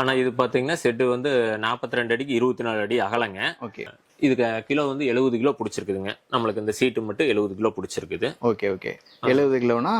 ஆனா இது பாத்தீங்கன்னா செட்டு வந்து 42 ரெண்டு அடிக்கு இருபத்தி நாலு அடி அகலங்க. ஓகே. இதுக்கு கிலோ வந்து எழுபது கிலோ பிடிச்சிருக்குதுங்க. நம்மளுக்கு இந்த சீட்டு மட்டும் எழுபது கிலோ பிடிச்சிருக்குது. Okay okay. எழுபது கிலோனா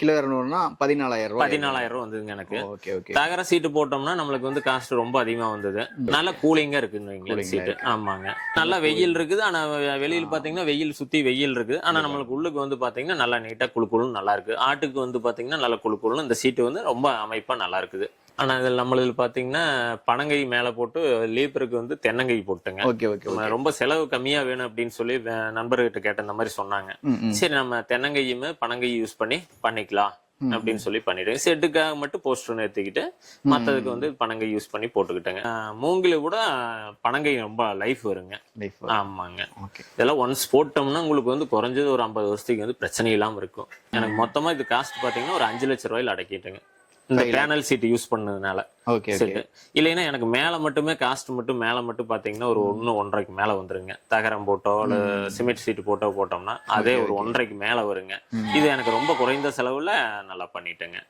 கிலோ இரநூறுனா பதினாலாயிரம் ரூபாய். பதினாலாயிரம் ரூபா வந்ததுங்க எனக்கு. Okay okay. தகர சீட்டு போட்டோம்னா நம்மளுக்கு வந்து காஸ்ட் ரொம்ப அதிகமா வந்தது. நல்ல கூலிங்கா Cooling-ஆ சீட்டு ஆமாங்க. நல்லா வெயில் இருக்குது. ஆனா வெளியில பாத்தீங்கன்னா வெயில் சுத்தி வெயில் இருக்குது. ஆனா நம்மளுக்கு உள்ளுக்கு வந்து பாத்தீங்கன்னா நல்லா நீட்டா குளு குளுன்னு நல்லா இருக்கு. ஆட்டுக்கு வந்து பாத்தீங்கன்னா நல்லா குளுன்னு இந்த சீட்டு வந்து ரொம்ப அமைப்பா நல்லா இருக்குது. ஆனா இதில் நம்மளுக்கு பாத்தீங்கன்னா பனங்கை மேல போட்டு லீப்பருக்கு வந்து தென்னங்கை போட்டுங்க. ஓகே ஓகே ரொம்ப செலவு கம்மியா வேணும் அப்படின்னு சொல்லி நண்பர்கிட்ட கேட்ட இந்த மாதிரி சொன்னாங்க. சரி நம்ம தென்னங்கையுமே பனங்கையும் யூஸ் பண்ணி பண்ணிக்கலாம். அப்படின்னு சொல்லி பண்ணிட்டேன். செட்டுக்காக மட்டும் போஸ்டர் நிறுத்திக்கிட்டு மத்ததுக்கு வந்து பனங்கை யூஸ் பண்ணி போட்டுக்கிட்டேங்க. மூங்கில கூட பனங்கை ரொம்ப லைஃப் வருங்க. ஆமாங்க. இதெல்லாம் ஒன்ஸ் போட்டோம்னா உங்களுக்கு வந்து குறைஞ்சது ஒரு ஐம்பது வருஷத்துக்கு வந்து பிரச்சனை இல்லாம இருக்கும். எனக்கு மொத்தமா இது காஸ்ட் பாத்தீங்கன்னா ஒரு அஞ்சு லட்சம் ரூபாயில அடக்கிட்டுங்க. இந்த பேனல் சீட் யூஸ் பண்ணதுனால ஓகே செட்டு இல்லைன்னா எனக்கு மேல மட்டுமே காஸ்ட் மட்டும் மேல மட்டும் பாத்தீங்கன்னா ஒரு ஒண்ணு ஒன்றரைக்கு மேல வந்துருங்க. தகரம் போட்டோ இல்ல சிமெண்ட் சீட் போட்டோ போட்டோம்னா அதே ஒரு ஒன்றரைக்கு மேல வருங்க. இது எனக்கு ரொம்ப குறைந்த செலவுல நல்லா பண்ணிட்டேங்க.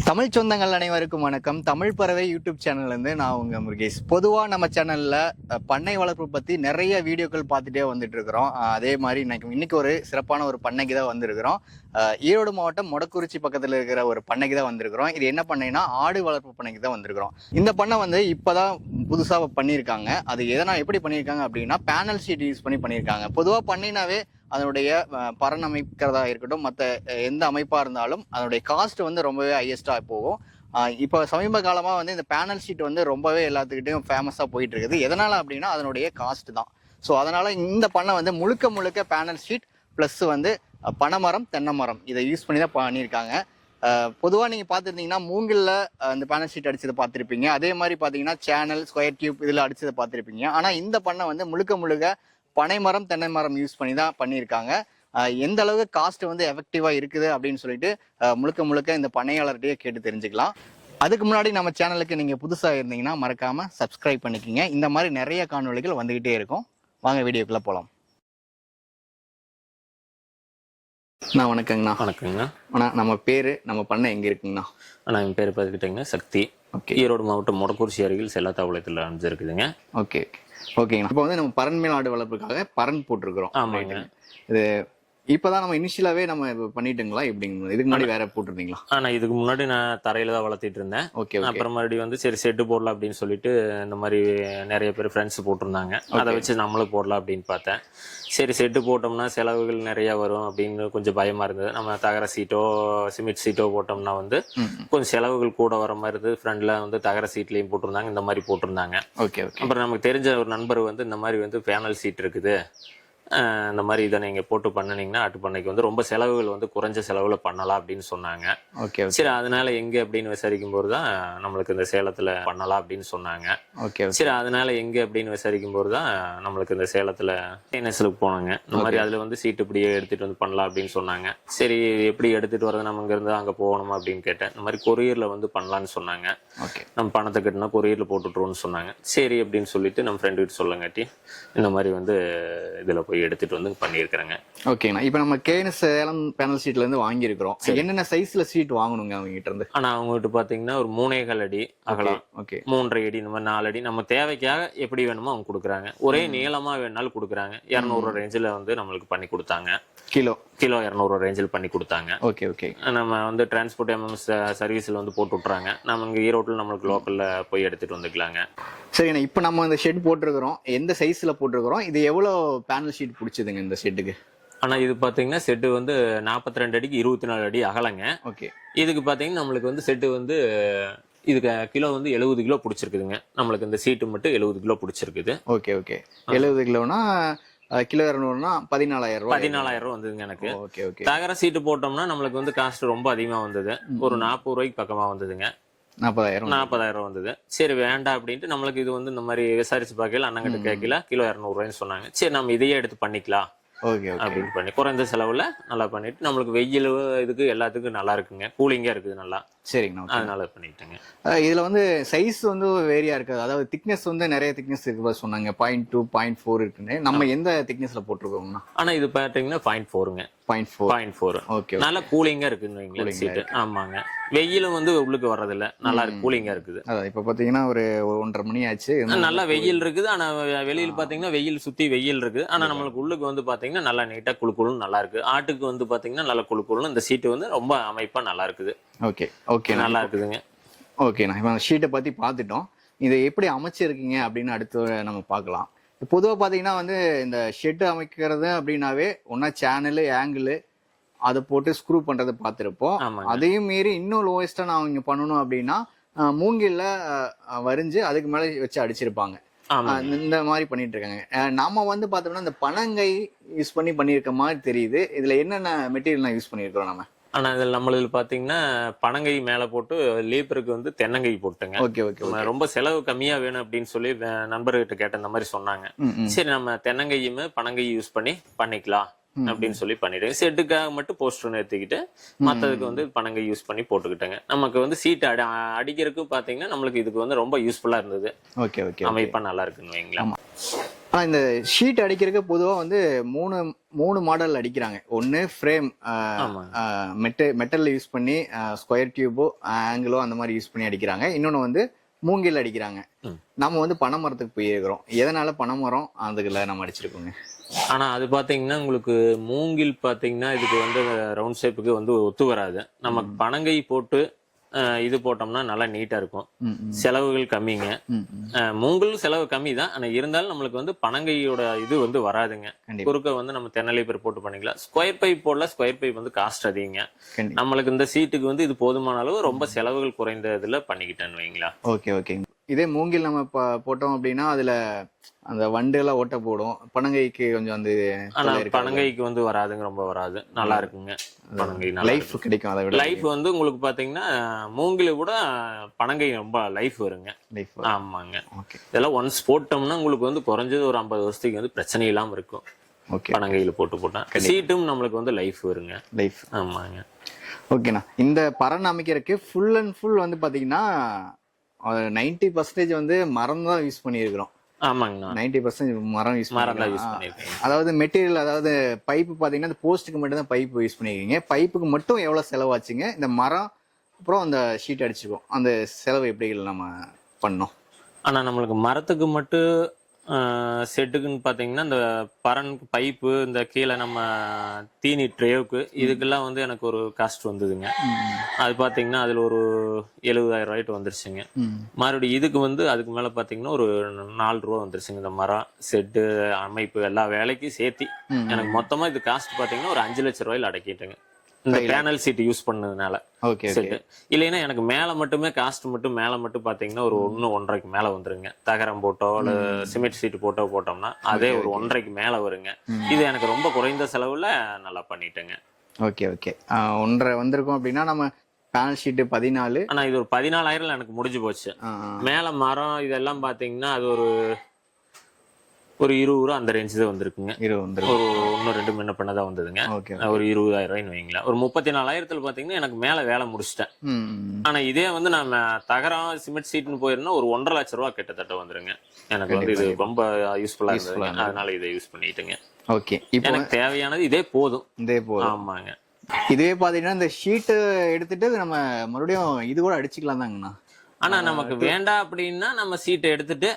தமிழ் சொந்தங்கள் அனைவருக்கும் வணக்கம். தமிழ் பறவை யூடியூப் சேனல்லேருந்து நான் உங்க முருகேஷ். பொதுவாக நம்ம சேனலில் பண்ணை வளர்ப்பு பற்றி நிறைய வீடியோக்கள் பார்த்துட்டே வந்துட்டு இருக்கிறோம் அதே மாதிரி இன்னைக்கு இன்றைக்கி ஒரு சிறப்பான ஒரு பண்ணைக்கு தான் வந்திருக்கிறோம். ஈரோடு மாவட்டம் மொடக்குறிச்சி பக்கத்தில் இருக்கிற ஒரு பண்ணைக்கு தான் வந்திருக்கிறோம். இது என்ன பண்ணைன்னா ஆடு வளர்ப்பு பண்ணைக்கு தான் வந்திருக்கிறோம். இந்த பண்ணை வந்து இப்போ தான் புதுசாக பண்ணியிருக்காங்க. அது எதனால் எப்படி பண்ணியிருக்காங்க அப்படின்னா பேனல் ஷீட் யூஸ் பண்ணி பண்ணியிருக்காங்க. பொதுவாக பண்ணினாவே அதனுடைய பரன் அமைக்கிறதா இருக்கட்டும் மற்ற எந்த அமைப்பாக இருந்தாலும் அதனுடைய காஸ்ட் வந்து ரொம்பவே ஹையஸ்ட்டாக போகும். இப்போ சமீப காலமாக வந்து இந்த பேனல் ஷீட் வந்து ரொம்பவே எல்லாத்துக்கிட்டையும் ஃபேமஸாக போயிட்டு இருக்குது. எதனால் அப்படின்னா அதனுடைய காஸ்ட் தான். ஸோ அதனால் இந்த பண்ணை வந்து முழுக்க முழுக்க பேனல் ஷீட் ப்ளஸ் வந்து பனைமரம் தென்னை மரம் இதை யூஸ் பண்ணி தான் பண்ணியிருக்காங்க. பொதுவாக நீங்கள் பார்த்துருந்தீங்கன்னா மூங்கில் அந்த பேனல் ஷீட் அடித்ததை பார்த்துருப்பீங்க. அதே மாதிரி பார்த்தீங்கன்னா சேனல் ஸ்கொயர் டியூப் இதில் அடித்ததை பார்த்துருப்பீங்க. ஆனால் இந்த பண்ணை வந்து முழுக்க முழுக்க பனைமரம் தென்னை மரம் யூஸ் பண்ணி தான் பண்ணியிருக்காங்க. எந்த அளவுக்கு காஸ்ட் வந்து எஃபெக்டிவாக இருக்குது அப்படின்னு சொல்லிட்டு முழுக்க முழுக்க இந்த பண்ணையாளர்கிட்டயே கேட்டு தெரிஞ்சுக்கலாம். அதுக்கு முன்னாடி நம்ம சேனலுக்கு நீங்கள் புதுசாக இருந்தீங்கன்னா மறக்காமல் சப்ஸ்கிரைப் பண்ணிக்கிங்க. இந்த மாதிரி நிறைய காணொளிகள் வந்துக்கிட்டே இருக்கும். வாங்க வீடியோக்குள்ளே போகலாம் அண்ணா வணக்கங்கண்ணா. வணக்கங்கண்ணா. அண்ணா நம்ம பேர் நம்ம பண்ணை எங்கே இருக்குங்கண்ணா? நான் என் பேர் பார்த்துக்கிட்டேங்க சக்தி. ஓகே. ஈரோடு மாவட்டம் மொடக்குறிச்சி அருகில் செல்லத்தாவளத்தில் அமைஞ்சிருக்குதுங்க. ஓகே. ஓகேங்கண்ணா இப்போ வந்து நம்ம பறன் மேல் ஆடு வளர்ப்புக்காக பறன் போட்டிருக்கிறோம் இது இப்போதான் நம்ம இனிஷியலாவே நம்ம பண்ணிட்டுங்களா? எப்படிங்க? இதுக்கு முன்னாடி வேற போட்டிருந்தீங்களா? ஆனா இதுக்கு முன்னாடி நான் தரையில தான் வளர்த்திட்டு இருந்தேன். ஓகே அப்புறம் மறுபடியும் வந்து சரி செட்டு போடலாம் அப்படின்னு சொல்லிட்டு இந்த மாதிரி நிறைய பேர் ஃப்ரெண்ட்ஸ் போட்டிருந்தாங்க. அதை வச்சு நம்மளும் போடலாம் அப்படின்னு பார்த்தேன். சரி செட்டு போட்டோம்னா செலவுகள் நிறைய வரும் அப்படின்னு கொஞ்சம் பயமா இருந்தது. நம்ம தகர சீட்டோ சிமெண்ட் சீட்டோ போட்டோம்னா வந்து கொஞ்சம் செலவுகள் கூட வர மாதிரி இருந்தது. ஃப்ரண்ட்ல வந்து தகர சீட்லயும் போட்டிருந்தாங்க. இந்த மாதிரி போட்டிருந்தாங்க. Okay okay. அப்புறம் நமக்கு தெரிஞ்ச ஒரு நண்பர் வந்து இந்த மாதிரி வந்து பேனல் சீட் இருக்குது. இந்த மாதிரி இதை நீங்க போட்டு பண்ணுனீங்கன்னா ஆட்டு பண்ணைக்கு வந்து ரொம்ப செலவுகள் வந்து குறைஞ்ச செலவுல பண்ணலாம் அப்படின்னு சொன்னாங்க. ஓகே சரி அதனால எங்க அப்படின்னு விசாரிக்கும் போது தான் நம்மளுக்கு இந்த சேலத்துல பண்ணலாம் அப்படின்னு சொன்னாங்க. ஓகே சரி அதனால எங்க அப்படின்னு விசாரிக்கும் போது தான் நம்மளுக்கு இந்த சேலத்துல என்எஸ்லுக்கு போனாங்க. இந்த மாதிரி அதுல வந்து சீட்டு இப்படியே எடுத்துட்டு வந்து பண்ணலாம் அப்படின்னு சொன்னாங்க. சரி எப்படி எடுத்துட்டு வரது நம்ம இங்க இருந்து அங்க போகணுமா அப்படின்னு கேட்டேன். இந்த மாதிரி கொரியர்ல வந்து பண்ணலாம்னு சொன்னாங்க. ஓகே. நம்ம பணத்தை கட்டினா கொரியர்ல போட்டுட்ருவோம்னு சொன்னாங்க. சரி அப்படின்னு சொல்லிட்டு நம்ம ஃப்ரெண்டு கிட்ட சொல்லங்காட்டி இந்த மாதிரி வந்து இதுல போய் எடுத்துட்டு வந்து பண்ணியிருக்கிறேங்க. ஓகேண்ணா இப்போ நம்ம கேஎன்எஸ் சேலம் பேனல் ஷீட்ல இருந்து வாங்கியிருக்கிறோம். என்னென்ன சைஸ்ல ஷீட் வாங்கணுங்க அவங்க கிட்ட இருந்து? ஆனா அவங்க கிட்ட பாத்தீங்கன்னா ஒரு மூணேகால் அடி அகலம். ஓகே மூன்றரை அடி இந்த மாதிரி நாலு அடி. நம்ம தேவைக்காக எப்படி வேணுமோ அவங்க கொடுக்குறாங்க. ஒரே நீளமா வேணாலும் கொடுக்குறாங்க. இரநூறு ரேஞ்சில் வந்து நம்மளுக்கு பண்ணி கொடுத்தாங்க. கிலோ? கிலோ இரநூறு ரேஞ்சில் பண்ணி கொடுத்தாங்க. Okay okay. நம்ம வந்து டிரான்ஸ்போர்ட் எம்எம்எஸ் சர்வீஸில் வந்து போட்டு விட்றாங்க நம்ம இங்கே ஈரோட்டில் நம்மளுக்கு லோக்கலில் போய் எடுத்துட்டு வந்துக்கலாங்க. சரிண்ணா இப்போ நம்ம இந்த ஷெட் போட்டிருக்கிறோம். எந்த சைஸ்ல போட்டிருக்கிறோம்? இது எவ்வளோ பேனல் ஷீட் பிடிச்சதுங்க இந்த ஷெட்டுக்கு ஆனா இது பாத்தீங்கன்னா செட்டு வந்து 42 ரெண்டு அடிக்கு இருபத்தி நாலு அடி அகலங்க. ஓகே. இதுக்கு பாத்தீங்கன்னா நம்மளுக்கு வந்து செட்டு வந்து இதுக்கு கிலோ வந்து எழுபது கிலோ பிடிச்சிருக்குதுங்க. நம்மளுக்கு இந்த சீட்டு மட்டும் எழுபது கிலோ பிடிச்சிருக்குது. Okay okay. எழுபது கிலோனா கிலோ இரநூறுனா பதினாலாயிரம் ரூபாய். பதினாலாயிரம் ரூபா வந்ததுங்க எனக்கு. Okay okay. தகர சீட்டு போட்டோம்னா நம்மளுக்கு வந்து காஸ்ட் ரொம்ப அதிகமா வந்தது. ஒரு நாற்பது ரூபாய்க்கு பக்கமா வந்ததுங்க. நாற்பதாயிரம் நாற்பதாயிரம் வந்தது. சரி வேண்டாம் அப்படின்ட்டு நம்மளுக்கு இது வந்து இந்த மாதிரி விசாரிச்சு பார்க்கல அண்ணங்கிட்ட கேட்கல. கிலோ இரநூறுவாய்ன்னு சொன்னாங்க. சரி நம்ம இதையே எடுத்து பண்ணிக்கலாம் ஓகே அப்படின்னு பண்ணி குறைந்த செலவுல நல்லா பண்ணிட்டு நம்மளுக்கு வெயில் இதுக்கு எல்லாத்துக்கும் நல்லா இருக்குங்க. கூலிங்கா இருக்குது நல்லா. சரிங்கண்ணா. அதனால பண்ணிட்டேங்க. இதுல வந்து சைஸ் வந்து வேரியா இருக்காது. அதாவது திக்னஸ் வந்து நிறைய திக்னஸ் இருக்கு சொன்னாங்க. பாயிண்ட் டூ பாயிண்ட் ஃபோர் இருக்குன்னு. நம்ம எந்த திக்னஸ்ல போட்டிருக்கோம்னா? ஆனா இது பாத்தீங்கன்னா point ஃபோருங்க point four point four okay நல்ல கூலிங்கா இருக்குன்னு சீட்டு ஆமாங்க. வெயிலும் வந்து உள்ளுக்கு வர்றதில்ல. நல்லா இருக்கு கூலிங்கா இருக்குது. அதான் இப்போ பார்த்தீங்கன்னா ஒரு ஒன்றரை மணி ஆச்சு. நல்லா வெயில் இருக்குது. ஆனா வெ- வெளியில பாத்தீங்கன்னா வெயில் சுத்தி வெயில் இருக்குது. ஆனா நம்மளுக்கு உள்ளுக்கு வந்து பாத்தீங்கன்னா நல்லா நீட்டா குளு குளுன்னு நல்லா இருக்கு. ஆட்டுக்கு வந்து பாத்தீங்கன்னா நல்லா குளு குளுன்னு இந்த சீட்டு வந்து ரொம்ப அமைப்பா நல்லா இருக்குது. ஓகே ஓகே நல்லா இருக்குதுங்க. ஓகேண்ணா இப்போ அந்த ஷீட்டை பற்றி பார்த்துட்டோம். இதை எப்படி அமைச்சிருக்கீங்க அப்படின்னு அடுத்து நம்ம பார்க்கலாம். பொதுவாக பார்த்தீங்கன்னா வந்து இந்த ஷெட்டு அமைக்கிறது அப்படின்னாவே ஒன்றா சேனலு ஆங்கிள் அதை போட்டு ஸ்க்ரூ பண்ணுறதை பார்த்துருப்போம் அதையும் மீறி இன்னும் லோவஸ்ட்டாக நான் இங்கே பண்ணணும் அப்படின்னா மூங்கில்ல அஹ், வரிஞ்சு அதுக்கு மேலே வச்சு அடிச்சிருப்பாங்க. இந்த மாதிரி பண்ணிட்டு இருக்காங்க. அஹ், நாம வந்து பார்த்தோம்னா இந்த பனங்கை யூஸ் பண்ணி பண்ணியிருக்க மாதிரி தெரியுது. இதில் என்னென்ன மெட்டீரியல்லாம் யூஸ் பண்ணியிருக்கிறோம் நம்ம ஆனா இதுல நம்மளுக்கு பாத்தீங்கன்னா பனங்கை மேல போட்டு லீப்பருக்கு வந்து தென்னங்கை போட்டுங்க. ஓகே ஓகே ரொம்ப செலவு கம்மியா வேணும் அப்படின்னு சொல்லி நண்பர்கிட்ட கேட்ட இந்த மாதிரி சொன்னாங்க. சரி நம்ம தென்னங்கையுமே பனங்கை யூஸ் பண்ணி பண்ணிக்கலாம் அப்படின்னு சொல்லி பண்ணிட்டேன் செட்டுக்காக மட்டும் போஸ்டர் நிறுத்திக்கிட்டு மத்ததுக்கு வந்து பனங்கை யூஸ் பண்ணி போட்டுக்கிட்டேங்க. நமக்கு வந்து சீட் அடி அடிக்கிறதுக்கு பாத்தீங்கன்னா நம்மளுக்கு இதுக்கு வந்து ரொம்ப யூஸ்ஃபுல்லா இருந்தது. ஓகே ஓகே அமைப்பா நல்லா இருக்குன்னு வைங்களேன். ஆனா இந்த ஷீட் அடிக்கிறதுக்கு பொதுவா வந்து மூணு மூணு மாடல் அடிக்கிறாங்க. ஒன்னு ஃப்ரேம் மெட்ட மெட்டல்ல யூஸ் பண்ணி ஸ்கொயர் டியூபோ ஆங்கிளோ அந்த மாதிரி யூஸ் பண்ணி அடிக்கிறாங்க. இன்னொன்னு வந்து மூங்கில் அடிக்கிறாங்க. நம்ம வந்து பனைமரத்துக்கு போயிருக்கிறோம். எதனால பனைமரம் அதுக்குள்ள நம்ம அடிச்சிருக்கோங்க. ஆனா அது பாத்தீங்கன்னா உங்களுக்கு மூங்கில் பாத்தீங்கன்னா இதுக்கு வந்து ரவுண்ட் ஷேப்புக்கு வந்து ஒத்து வராது. நமக்கு பனங்கை போட்டு இது போட்டோம்னா நல்லா நீட்டா இருக்கும். செலவுகள் கம்மிங்க. மூங்கில் செலவு கம்மி தான் ஆனா இருந்தாலும் நம்மளுக்கு வந்து பனங்கையோட இது வந்து வராதுங்க. குறுக்க வந்து நம்ம தென்னலை பேர் போட்டு பண்ணிக்கலாம். ஸ்கொயர் பைப் போடல ஸ்கொயர் பைப் வந்து காஸ்ட் அதிகங்க. நம்மளுக்கு இந்த சீட்டுக்கு வந்து இது போதுமான அளவு ரொம்ப செலவுகள் குறைந்த இதுல பண்ணிக்கிட்டேன்னு வைங்களா. Okay okay. இதே மூங்கில் நம்ம போட்டோம் அப்படின்னா அதுல அந்த வண்டு எல்லாம் ஓட்ட போடும். பனங்கைக்கு கொஞ்சம் அந்த ஆனா பனங்கைக்கு வந்து வராதுங்க ரொம்ப வராது. நல்லா இருக்குங்க. பனங்கை லைஃப் கிடைக்கும் அதை விட. லைஃப் வந்து உங்களுக்கு பாத்தீங்கன்னா மூங்கில கூட பனங்கை ரொம்ப லைஃப் வருங்க. லைஃப் ஆமாங்க. ஓகே இதெல்லாம் ஒன்ஸ் போட்டோம்னா உங்களுக்கு வந்து குறைஞ்சது ஒரு ஐம்பது வருஷத்துக்கு வந்து பிரச்சனை இல்லாம இருக்கும். ஓகே பனங்கையில போட்டு போட்டா. சீட்டும் நம்மளுக்கு வந்து லைஃப் வருங்க. லைஃப் ஆமாங்க. ஓகேண்ணா இந்த பறன் அமைக்கிறதுக்கு ஃபுல் அண்ட் ஃபுல் வந்து பாத்தீங்கன்னா நைன்டி பர்சன்டேஜ் வந்து மரம் தான் யூஸ் பண்ணியிருக்கிறோம். ஆமாங்கண்ணா. நைன்டி பர்சன்டேஜ் மரம் யூஸ் மரம் தான் யூஸ் பண்ணிருக்கோம் பண்ணிருக்கேன் அதாவது மெட்டீரியல் அதாவது பைப்பு பாத்தீங்கன்னா இந்த போஸ்ட்டுக்கு மட்டும் தான் பைப் யூஸ் பண்ணிருக்கீங்க. பைப்புக்கு மட்டும் எவ்வளவு செலவாச்சுங்க? இந்த மரம் அப்புறம் அந்த ஷீட் அடிச்சுக்கோம். அந்த செலவு எப்படி நம்ம பண்ணோம் ஆனா நம்மளுக்கு மரத்துக்கு மட்டும் செட்டுக்குன்னு பாத்தீங்கன்னா இந்த பரன் பைப்பு இந்த கீழே நம்ம தீனி ட்ரேவுக்கு இதுக்கெல்லாம் வந்து எனக்கு ஒரு காஸ்ட் வந்ததுங்க. அது பாத்தீங்கன்னா அதுல ஒரு எழுபதாயிரம் ரூபாய்ட்டு வந்துருச்சுங்க. மறுபடியும் இதுக்கு வந்து அதுக்கு மேல பாத்தீங்கன்னா ஒரு நாலு ரூபா வந்துருச்சுங்க. இந்த மரம் செட்டு அமைப்பு எல்லா வேலைக்கும் சேர்த்தி. எனக்கு மொத்தமா இது காஸ்ட் பாத்தீங்கன்னா ஒரு அஞ்சு லட்சம் ரூபாயில அடக்கிட்டேங்க. இந்த பேனல் சீட் யூஸ் பண்ணதுனால ஓகே ஓகே செட்டு இல்லைன்னா எனக்கு மேல மட்டுமே காஸ்ட் மட்டும் மேல மட்டும் பாத்தீங்கன்னா ஒரு ஒண்ணு ஒன்றரைக்கு மேல வந்துருங்க. தகரம் போட்டோ இல்ல சிமெண்ட் சீட் போட்டோ போட்டோம்னா அதே ஒரு ஒன்றரைக்கு மேல வருங்க. இது எனக்கு ரொம்ப குறைந்த செலவுல நல்லா பண்ணிட்டேங்க. ஓகே ஓகே ஒன்றரை வந்திருக்கோம் அப்படின்னா நம்ம பேனல் ஷீட்டு பதினாலு. ஆனா இது ஒரு பதினாலாயிரம் எனக்கு முடிஞ்சு போச்சு. மேல மரம் இதெல்லாம் பாத்தீங்கன்னா அது ஒரு ஒரு இருபது ரூபா அந்த ரேஞ்சு தான் வந்திருக்குங்க. ஒரு ஒன்னும் ரெண்டு முன்ன பண்ணதான் வந்ததுங்க. ஒரு இருபதாயிரம் ரூபாய்னு வைங்களேன். ஒரு முப்பத்தி நாலாயிரத்துல பாத்தீங்கன்னா எனக்கு மேல வேலை முடிச்சிட்டேன். ஆனா இதே வந்து நம்ம தகரம் சிமெண்ட் சீட்னு போயிருந்தா ஒரு ஒன்றரை லட்ச ரூபா கிட்டத்தட்ட வந்துருங்க. எனக்கு வந்து இது ரொம்ப யூஸ்ஃபுல்லா இருந்தது. அதனால இதை யூஸ் பண்ணிட்டுங்க. ஓகே இப்போ எனக்கு தேவையானது இதே போதும். இதே போதும். ஆமாங்க. இதுவே பாத்தீங்கன்னா இந்த ஷீட்டு எடுத்துட்டு நம்ம மறுபடியும் இது கூட அடிச்சுக்கலாம் தாங்கண்ணா ஆனா நமக்கு வேண்டாம் அப்படின்னா நம்ம சீட்டை எடுத்துட்டு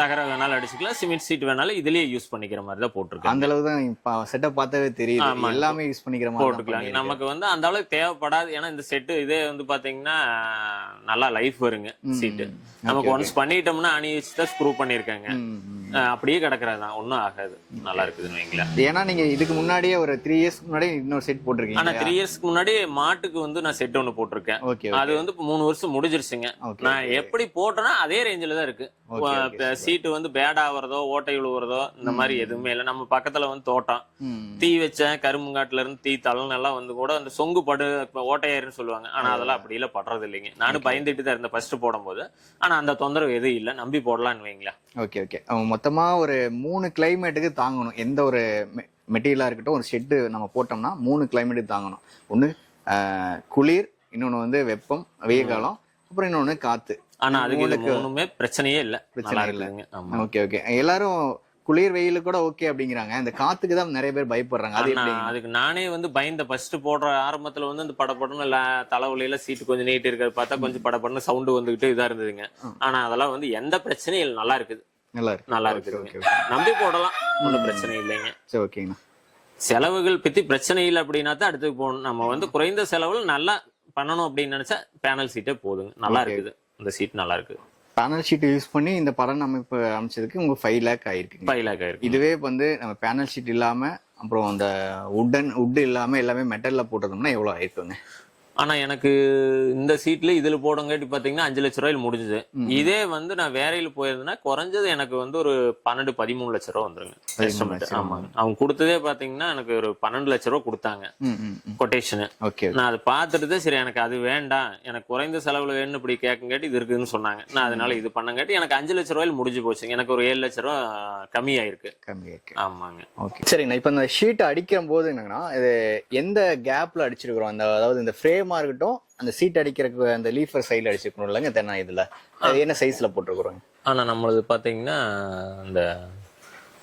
தகரம் வேணாலும் அடிச்சுக்கலாம் சிமெண்ட் சீட் வேணாலும் இதுலயே யூஸ் பண்ணிக்கிற மாதிரி தான் போட்டிருக்கேன் அந்த அளவு தான் செட்டப் பார்த்தாவே தெரியுது. ஆமா. எல்லாமே யூஸ் பண்ணிக்கிற மாதிரி போட்டுக்கலாம். நமக்கு வந்து அந்த அளவுக்கு தேவைப்படாது. ஏன்னா இந்த செட்டு இதே வந்து பாத்தீங்கன்னா நல்லா லைஃப் வருங்க சீட்டு. நமக்கு ஒன்ஸ் பண்ணிட்டோம்னா அணி வச்சு தான் ஸ்க்ரூ பண்ணிருக்காங்க அப்படியே கிடக்குறது தான் ஒன்றும் ஆகாது. நல்லா இருக்குதுன்னு வைங்களேன் ஏன்னா நீங்க இதுக்கு முன்னாடியே ஒரு த்ரீ இயர்ஸ் முன்னாடி இன்னொரு செட் ஆனா போட்டிருக்கீங்க த்ரீ இயர்ஸ்க்கு முன்னாடி மாட்டுக்கு வந்து நான் செட் ஒன்று போட்டிருக்கேன். அது வந்து மூணு வருஷம் முடிஞ்சிருச்சுங்க. நான் எப்படி போட்டேனோ அதே ரேஞ்சில தான் இருக்கு. சீட்டு வந்து பேட் ஆகுறதோ ஓட்டை விழுவுறதோ இந்த மாதிரி எதுவுமே இல்லை. நம்ம பக்கத்துல வந்து தோட்டம். தீ வச்சேன் கரும்புங்காட்டுல இருந்து தீ தள்ளனெல்லாம் வந்து கூட அந்த சொங்கு படு ஓட்டையாருன்னு சொல்லுவாங்க. ஆனா அதெல்லாம் அப்படி இல்ல படுறது இல்லைங்க. நானும் பயந்துட்டு தான் இருந்தேன் ஃபர்ஸ்ட் போடும்போது. ஆனா அந்த தொந்தரவு எதுவும் இல்ல. நம்பி போடலாம்னு வைங்களேன். ஓகே ஓகே அவன் மொத்தமா ஒரு மூணு கிளைமேட்டுக்கு தாங்கணும். எந்த ஒரு மெட்டீரியலா இருக்கட்டும் ஒரு ஷெட்டு நம்ம போட்டோம்னா மூணு கிளைமேட்டுக்கு தாங்கணும். ஒன்று குளிர் இன்னொன்று வந்து வெப்பம் வெய்ய காலம் அப்புறம் இன்னொன்று காத்து. ஆனா அதுக்கு மூணுமே பிரச்சனையே இல்ல. பிரச்சனை நல்லா இல்ல. இருக்குதுங்க. ஆமா. Okay okay. எல்லாரும் குளிர் வெயில் கூட ஓகே அப்படிங்கிறாங்க. இந்த காத்துக்கு தான் நிறைய பேர் பயப்படுறாங்க. அது அதுக்கு நானே வந்து பயந்த ஃபர்ஸ்ட் போடுற ஆரம்பத்துல வந்து இந்த இல்ல தலைவலியில சீட்டு கொஞ்சம் நீட்டி இருக்கிறத பார்த்தா கொஞ்சம் படப்படன்னு சவுண்டு வந்துகிட்டு இதா இருந்ததுங்க. ஆனா அதெல்லாம் வந்து எந்த பிரச்சனையும் இல்லை. நல்லா இருக்குது. நல்லா இருக்கு. நல்லா ஓகே நம்பி போடலாம். ஒன்றும் பிரச்சனை இல்லைங்க. சரி ஓகேங்கண்ணா. செலவுகள் பத்தி பிரச்சனை இல்லை அப்படின்னா தான் அடுத்து போகணும். நம்ம வந்து குறைந்த செலவில் நல்லா பண்ணணும் அப்படின்னு நினைச்சா பேனல் சீட்டே போதுங்க. நல்லா. இருக்குது. இந்த சீட் நல்லா இருக்கு. பேனல் ஷீட் யூஸ் பண்ணி இந்த படம் அமைப்பு அமைச்சதுக்கு உங்க ஃபைவ் லேக் ஆயிருக்குங்க. ஃபைவ் லேக் ஆயிருக்கு இதுவே வந்து நம்ம பேனல் ஷீட் இல்லாம அப்புறம் அந்த உட்டன் உட் இல்லாம எல்லாமே மெட்டல்ல போட்டோம்னா எவ்வளவு ஆயிருக்குங்க? ஆனா எனக்கு இந்த சீட்ல இதுல போடுங்காட்டி பாத்தீங்கன்னா அஞ்சு லட்ச ரூபாயில் முடிஞ்சுது. இதே வந்து நான் வேறையில போயிருந்தேன்னா குறைஞ்சது எனக்கு வந்து ஒரு பன்னெண்டு பதிமூணு லட்ச ரூபா வந்துருங்க. ஆமாங்க. அவங்க கொடுத்ததே பாத்தீங்கன்னா எனக்கு ஒரு பன்னெண்டு லட்ச ரூபா கொடுத்தாங்க. கொட்டேஷனு ஓகே நான் அதை பார்த்துட்டு சரி எனக்கு அது வேண்டாம். எனக்கு குறைந்த செலவுல வேணும் இப்படி கேட்குங்காட்டி இது இருக்குதுன்னு சொன்னாங்க. நான் அதனால இது பண்ணங்காட்டி எனக்கு அஞ்சு லட்ச ரூபாயில் முடிஞ்சு போச்சுங்க. எனக்கு ஒரு ஏழு லட்ச ரூபா கம்மி ஆயிருக்கு. கம்மி இருக்கு ஆமாங்க. ஓகே. சரிண்ணா இப்போ இந்த ஷீட் அடிக்கிற போது என்னங்கன்னா இது எந்த கேப்ல அடிச்சிருக்கிறோம்? அந்த அதாவது இந்த ஃப்ரேமா இருக்கட்டும் அந்த சீட் அடிக்கிறதுக்கு அந்த லீஃபர் சைடில் அடிச்சிருக்கணும் இல்லைங்க தென்னா இதுல. அது என்ன சைஸ்ல போட்டிருக்கிறோம் ஆனா நம்மளது பாத்தீங்கன்னா இந்த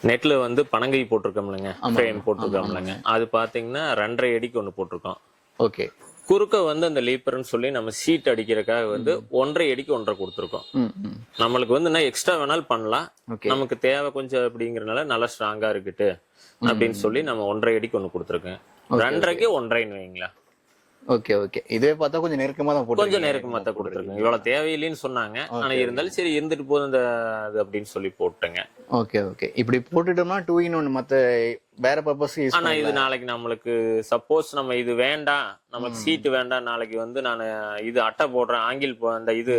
நெட்ல வந்து பனங்கை போட்டிருக்கோம்லங்க ஆமா, ஃப்ரேம் போட்டிருக்கோம்லங்க அது பாத்தீங்கன்னா ரெண்டரை அடிக்கு ஒன்று போட்டிருக்கோம். ஓகே. குறுக்க வந்து அந்த லீப்பர்னு சொல்லி நம்ம சீட் அடிக்கிறதுக்காக வந்து ஒன்றரை அடிக்கு ஒன்றரை கொடுத்துருக்கோம். நம்மளுக்கு வந்து என்ன எக்ஸ்ட்ரா வேணாலும் பண்ணலாம். நமக்கு தேவை கொஞ்சம் அப்படிங்கறனால நல்லா ஸ்ட்ராங்கா இருக்கட்டு அப்படின்னு சொல்லி நம்ம ஒன்றரை அடிக்கு ஒன்று கொடுத்துருக்கேன் ரெண்டரைக்கு ஒன்றரைன்னு வைங்களேன். Okay okay. இதுவே பார்த்தா கொஞ்சம் நெருக்கமா தான் போட்டு கொஞ்சம் நெருக்கமா தான் கொடுத்துருக்கேன் இவ்வளவு தேவையில்லைன்னு சொன்னாங்க. ஆனா இருந்தாலும் சரி இருந்துட்டு போதும் இந்த இது அப்படின்னு சொல்லி போட்டேங்க. Okay okay. இப்படி போட்டுட்டோம்னா டூ இன் ஒன் மத்த வேற பர்பஸ் யூஸ் ஆனா இது நாளைக்கு நம்மளுக்கு சப்போஸ் நம்ம இது வேண்டாம் நமக்கு சீட்டு வேண்டாம் நாளைக்கு வந்து நான் இது அட்டை போடுறேன் ஆங்கில் அந்த இது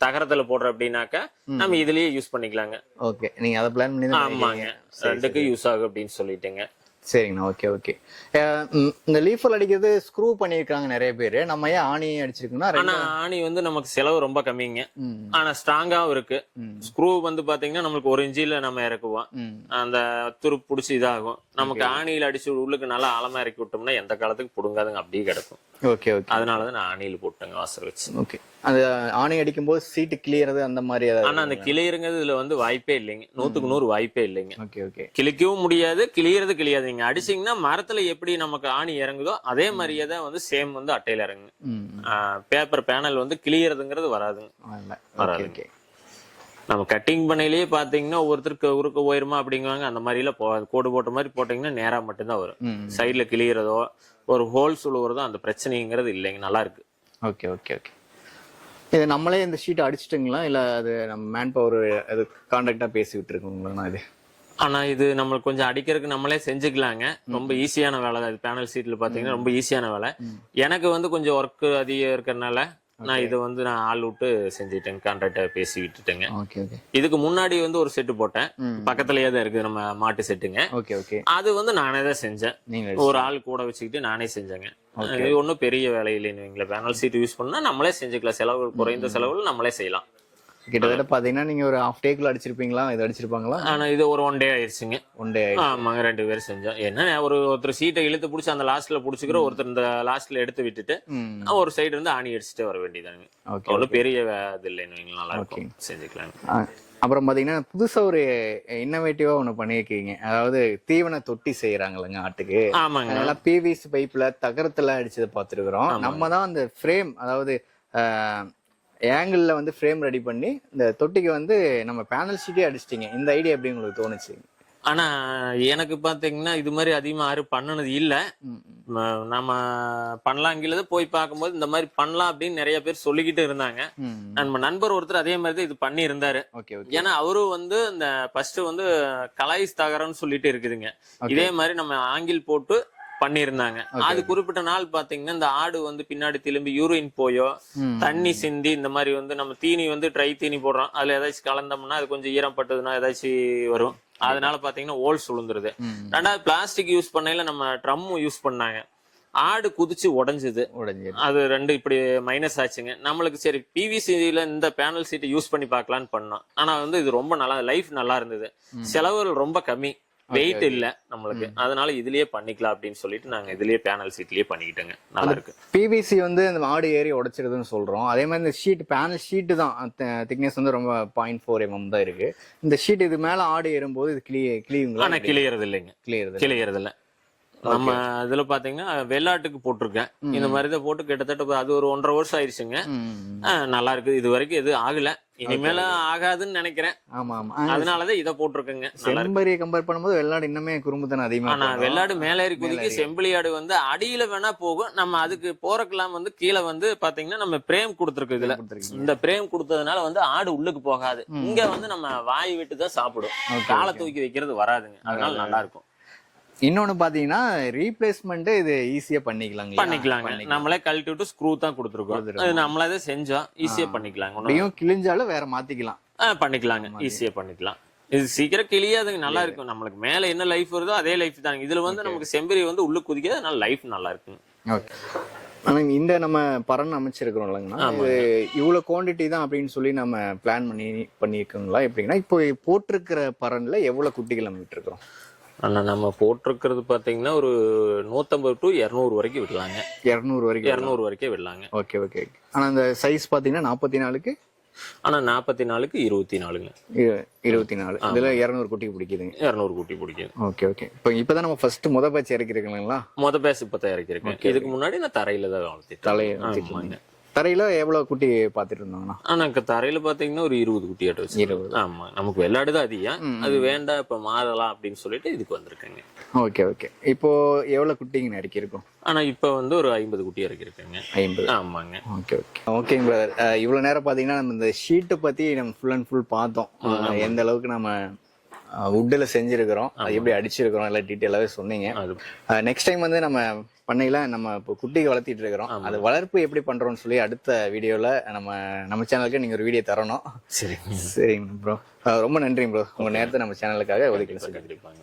தகரத்துல போடுறேன் அப்படின்னாக்கா நம்ம இதுலயே யூஸ் பண்ணிக்கலாங்க. ஓகே. நீங்க அதை பிளான் பண்ணி ஆமாங்க. ரெண்டுக்கும் யூஸ் ஆகும் அப்படின்னு சொல்லிட்டேங்க. சரிங்கண்ணா ஓகே ஓகே இந்த லீஃபர் அடிக்கிறது ஸ்க்ரூ பண்ணியிருக்காங்க நிறைய பேர். நம்ம ஏன் ஆணி அடிச்சிருக்கோம்னா ஆனா ஆணி வந்து நமக்கு செலவு ரொம்ப கம்மிங்க. ஆனா ஸ்ட்ராங்காவும் இருக்கு. ஸ்க்ரூ வந்து பாத்தீங்கன்னா நம்மளுக்கு ஒரு இன்ச்சில நம்ம இறக்குவோம். அந்த துருப்பு பிடிச்சி இதாகும். நமக்கு ஆணியில் அடிச்சு உள்ளுக்கு நல்லா ஆழமா இறக்கி விட்டோம்னா எந்த காலத்துக்கு பிடுங்காதுங்க அப்படியே கிடக்கும். ஓகே ஓகே அதனாலதான் நான் ஆணியில் போட்டேங்க வாசல் வச்சு. ஓகே அந்த ஆணி அடிக்கும்போது சீட்டு கிளியறது அந்த மாதிரி ஆனா அந்த கிளியருங்கிறது இதுல வந்து வாய்ப்பே இல்லைங்க. நூத்துக்கு நூறு வாய்ப்பே இல்லைங்க. Okay okay. கிளிக்கவும் முடியாது கிளியறது கிளியாது. நீங்க அடிச்சீங்கன்னா மரத்துல எப்படி நமக்கு ஆணி இறங்குதோ அதே மாதிரியே தான் வந்து சேம் வந்து அட்டையில இறங்குங்க. ம் பேப்பர் பேனல் வந்து கிளியறதுங்கிறது வராதுங்க. வராது. நம்ம கட்டிங் பண்ணையிலேயே பாத்தீங்கன்னா ஒருத்தருக்கு உருக்க உயரமா அப்படிங்குவாங்க. அந்த மாதிரிலாம் போகாது கோடு போட்ட மாதிரி போட்டீங்கன்னா நேரா மட்டும்தான் வரும். சைடுல கிளியறதோ ஒரு ஹோல்ஸ் உழுவுறதோ அந்த பிரச்சனைங்கிறது இல்லைங்க. நல்லா இருக்கு. Okay okay okay. இது நம்மளே இந்த ஷீட் அடிச்சிட்டுங்களா? இல்ல அது நம்ம மேன் பவர் அது கான்டாக்டா பேசி விட்டுருக்கோங்களா? இது ஆனா இது நம்மளுக்கு கொஞ்சம் அடிக்கிறதுக்கு நம்மளே செஞ்சுக்கலாங்க. ரொம்ப ஈஸியான வேலை தான். இது பேனல் சீட்ல பாத்தீங்கன்னா ரொம்ப ஈஸியான வேலை. எனக்கு வந்து கொஞ்சம் ஒர்க் அதிகம் இருக்கறனால நான் இதை வந்து நான் ஆள் விட்டு செஞ்சுட்டேங்க கான்ட்ராக்டை பேசி விட்டுட்டேங்க. இதுக்கு முன்னாடி வந்து ஒரு செட்டு போட்டேன். பக்கத்துலயே தான் இருக்குது நம்ம மாட்டு செட்டுங்க ஓகே ஓகே அது வந்து நானே தான் செஞ்சேன். ஒரு ஆள் கூட வச்சுக்கிட்டு நானே செஞ்சேங்க. இது ஒன்றும் பெரிய வேலை இல்லைன்னு பேனல் சீட் யூஸ் பண்ணா நம்மளே செஞ்சுக்கலாம். செலவு குறைந்த செலவுல நம்மளே செய்யலாம். கிட்டத்தட்ட பாத்தீங்கன்னா நீங்க ஒரு ஹாஃப் டேக்குள்ள அடிச்சிருப்பீங்களா? இது அடிச்சிருப்பாங்களா? ஆனா இது ஒரு ஒன் டே ஆயிடுச்சுங்க ஒன் டே ஆமாங்க ரெண்டு பேரும் செஞ்சோம். என்ன ஒரு ஒருத்தர் சீட்டை இழுத்து பிடிச்சி அந்த லாஸ்ட்ல பிடிச்சிக்கிற ஒருத்தர் இந்த லாஸ்ட்ல எடுத்து விட்டுட்டு ஒரு சைடு இருந்து ஆணி அடிச்சுட்டு வர வேண்டியதானுங்க ஓகே அவ்வளவு பெரிய இது இல்லைன்னு நல்லா இருக்கும். செஞ்சுக்கலாம் அப்புறம் பாத்தீங்கன்னா புதுசா ஒரு இன்னோவேட்டிவா ஒண்ணு பண்ணியிருக்கீங்க. அதாவது தீவன தொட்டி செய்யறாங்கல்லங்க ஆட்டுக்கு. ஆமாங்க. நல்லா பிவிசி பைப்ல தகரத்துல அடிச்சதை பார்த்துருக்குறோம். நம்ம தான் அந்த ஃப்ரேம் அதாவது ஏங்கிள் வந்து ஃப்ரேம் ரெடி பண்ணி இந்த தொட்டிக்கு வந்து நம்ம பேனல் ஷீட்டே அடிச்சிட்டீங்க. இந்த ஐடியா எப்படி உங்களுக்கு தோணுச்சு? ஆனா எனக்கு பாத்தீங்கன்னா இது மாதிரி அதிகமா யாரும் பண்ணுனது இல்ல. நம்ம பண்ணலாங்கிறது போய் பார்க்கும்போது இந்த மாதிரி பண்ணலாம் அப்படின்னு நிறைய பேர் சொல்லிக்கிட்டு இருந்தாங்க. நம்ம நண்பர் ஒருத்தர் அதே மாதிரி தான் இது பண்ணி இருந்தாரு ஏன்னா அவரும் வந்து இந்த ஃபர்ஸ்ட் வந்து கலாய்ஸ் தகரம்னு சொல்லிட்டு இருக்குதுங்க. இதே மாதிரி நம்ம ஆங்கில் போட்டு பண்ணியிருந்தாங்க. அது குறிப்பிட்ட நாள் பாத்தீங்கன்னா இந்த ஆடு வந்து பின்னாடி திரும்பி யூரின் போயோ. தண்ணி சிந்தி இந்த மாதிரி வந்து நம்ம தீனி வந்து ட்ரை தீனி போடுறோம். அதுல ஏதாச்சும் கலந்தோம்னா அது கொஞ்சம் ஈரம் பட்டதுன்னா ஏதாச்சும் வரும். அதனால பாத்தீங்கன்னா ஓல்ஸ் விழுந்துருது. ரெண்டாவது பிளாஸ்டிக் யூஸ் பண்ணையில நம்ம ட்ரம் யூஸ் பண்ணாங்க. ஆடு குதிச்சு உடைஞ்சது. அது ரெண்டு இப்படி மைனஸ் ஆச்சுங்க. நம்மளுக்கு சரி பிவிசில இந்த பேனல் சீட்டை யூஸ் பண்ணி பார்க்கலான்னு பண்ணோம். ஆனா வந்து இது ரொம்ப நல்லா லைஃப் நல்லா இருந்தது. செலவுகள் ரொம்ப கம்மி. வெயிட் இல்ல நம்மளுக்கு. அதனால இதுலயே பண்ணிக்கலாம் அப்படின்னு சொல்லிட்டு நாங்க இதுலயே பேனல் சீட்லயே பண்ணிக்கிட்டோங்க நல்லா இருக்கு. பிவிசி வந்து அந்த மாடு ஏறி உடைச்சிருதுன்னு சொல்றோம். அதே மாதிரி இந்த ஷீட் பேனல் ஷீட்டு தான். திக்னஸ் வந்து ரொம்ப பாயிண்ட் ஃபோர் எம்எம் தான் இருக்கு. இந்த ஷீட் இது மேல ஆடு ஏறும்போது இது கிளிய கிளியுங்களா? கிளியறது இல்லைங்க. கிளியர் கிளியறது இல்ல. நம்ம இதுல பாத்தீங்கன்னா வெள்ளாட்டுக்கு போட்டிருக்கேன். இந்த மாதிரி தான் போட்டு கிட்டத்தட்ட அது ஒரு ஒன்றரை வருஷம் ஆயிடுச்சுங்க நல்லா இருக்கு இது வரைக்கும் எதுவும் ஆகல. இனிமேல ஆகாதுன்னு நினைக்கிறேன். ஆமா ஆமா. அதனாலதான் இதை போட்டிருக்கேங்க. செம்பரியை கம்பேர் பண்ணும்போது வெள்ளாடு இன்னுமே குறும்புத்தனம் அதிகமா ஆனா. வெள்ளாடு மேலேறி குதிக்கு செம்பிளியாடு வந்து அடியில வேணா போகும். நம்ம அதுக்கு போறக்கெல்லாம் வந்து கீழே வந்து பாத்தீங்கன்னா நம்ம பிரேம் கொடுத்துருக்கு இதுல. இந்த பிரேம் கொடுத்ததுனால வந்து ஆடு உள்ளுக்கு போகாது. இங்க வந்து நம்ம வாய் விட்டு தான் சாப்பிடும் காலை தூக்கி வைக்கிறது வராதுங்க. அதனால நல்லா இருக்கும். இன்னொன்னு பாத்தீங்கன்னா ரீப்ளேஸ்மெண்ட் இது ஈஸியா பண்ணிக்கலாங்க பண்ணிக்கலாங்க. நம்மளே கழட்டி விட்டு ஸ்க்ரூ தான் கொடுத்துருக்கோம். அது நம்மளே தான் செஞ்சோம். ஈஸியா பண்ணிக்கலாங்க. அப்படியும் கிழிஞ்சாலும் வேற மாத்திக்கலாம். பண்ணிக்கலாங்க. ஈஸியா பண்ணிக்கலாம். இது சீக்கிரம் கிளியாதுங்க நல்லா இருக்கும். நம்மளுக்கு மேல என்ன லைஃப் வருதோ அதே லைஃப் தாங்க. இதுல வந்து நமக்கு செம்பரி வந்து உள்ள குதிக்காது. அதனால லைஃப் நல்லா இருக்குங்க ஓகே ஆனா இந்த நம்ம பரன் அமைச்சிருக்கிறோம் இல்லைங்கண்ணா. இது இவ்வளவு குவாண்டிட்டி தான் அப்படின்னு சொல்லி நம்ம பிளான் பண்ணி பண்ணியிருக்கோங்களா? எப்படின்னா இப்போ போட்டிருக்கிற பரன்ல எவ்வளவு குட்டிகள் நம்ம விட்டுருக்கிறோம் ஆனா நம்ம போட்டிருக்கிறது பாத்தீங்கன்னா ஒரு நூத்தம்பது டு இருநூறு வரைக்கும் விடலாங்க. இரநூறு வரைக்கும் இருநூறு வரைக்கும் விடலாங்க. Okay okay. ஆனா அந்த சைஸ் பாத்தீங்கன்னா நாற்பத்தி நாலுக்கு ஆனா நாற்பத்தி நாலுக்கு இருபத்தி நாலுங்க இரு- இருபத்தி நாலு இதுல இரநூறு குட்டி பிடிக்குதுங்க. இருநூறு குட்டி பிடிக்கும் ஓகே ஓகே. இப்போ இப்பதான் நம்ம ஃபர்ஸ்ட் முத பேட்ச் இறக்கிருக்கீங்களா மொத பேஸ் இப்ப தயாரிக்கிறேன் இதுக்கு முன்னாடி நான் தரையில தான் வளர்த்திட்டு தலையை தரையில எவ்வளவு குட்டி பாத்துட்டு இருந்தாங்கண்ணா? ஆனா தரையில பாத்தீங்கன்னா ஒரு இருபது குட்டியாட்ட வச்சு இருபது. ஆமா நமக்கு வெள்ளாடு தான் அதிகம். அது வேண்டாம் இப்ப மாறலாம் அப்படின்னு சொல்லிட்டு இதுக்கு வந்திருக்கேங்க. Okay okay. இப்போ எவ்வளவு குட்டிங்க நறுக்கியிருக்கோம் ஆனா இப்ப வந்து ஒரு ஐம்பது குட்டி இறக்கிருக்கேங்க ஐம்பது. ஆமாங்க. Okay okay. ஓகேங்க பிரதர் இவ்வளோ நேரம் பார்த்தீங்கன்னா நம்ம இந்த ஷீட்டை பற்றி நம்ம ஃபுல் அண்ட் ஃபுல் பார்த்தோம். எந்த அளவுக்கு நம்ம வுட்டில் செஞ்சுருக்கிறோம் அது எப்படி அடிச்சிருக்கிறோம் எல்லாம் டீட்டெயிலாகவே சொன்னீங்க. நெக்ஸ்ட் டைம் வந்து நம்ம பண்ணையில நம்ம இப்போ குட்டிக்கு வளர்த்திட்டு இருக்கிறோம். அது வளர்ப்பு எப்படி பண்றோம்னு சொல்லி அடுத்த வீடியோவில் நம்ம நம்ம சேனலுக்கு நீங்கள் ஒரு வீடியோ தரணும். சரிங்க. சரிங்க ப்ரோ ரொம்ப நன்றிங்க ப்ரோ உங்கள் நேரத்தை நம்ம சேனலுக்காக ஒதுக்கி கண்டிப்பாங்க.